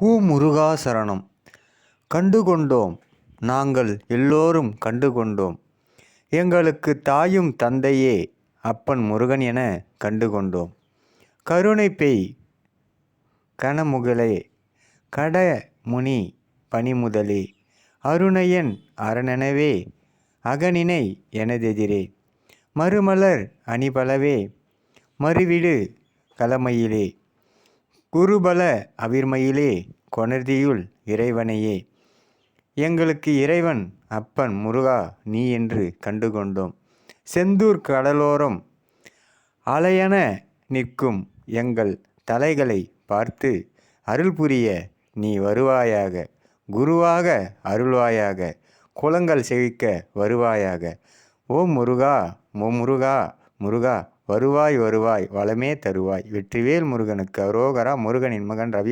ஊ முருகா சரணம் கண்டுகொண்டோம். நாங்கள் எல்லோரும் கண்டுகொண்டோம். எங்களுக்கு தாயும் தந்தையே. அப்பன் முருகன் என கண்டுகொண்டோம். கருணை பெய். கட முனி பனிமுதலே அருணையன் அரணெனவே. அகனினை எனதெதிரே. மறுமலர் அணிபலவே. மறுவிடு கலமையிலே. குருபல அவிர்மையிலே கொணர்தியுள் இறைவனையே. எங்களுக்கு இறைவன் அப்பன் முருகா நீ என்று கண்டுகொண்டோம். செந்தூர் கடலோரம் அலையென நிற்கும் எங்கள் தலைகளை பார்த்து அருள் புரிய நீ வருவாயாக குருவாக அருள்வாயாக குலங்கள் செழிக்க வருவாயாக. ஓ முருகா ஓ முருகா முருகா வருவாய் வருவாய் வளமே தருவாய். வெற்றிவேல் முருகனுக்கு அரோகரா முருகனின் மகன் ரவி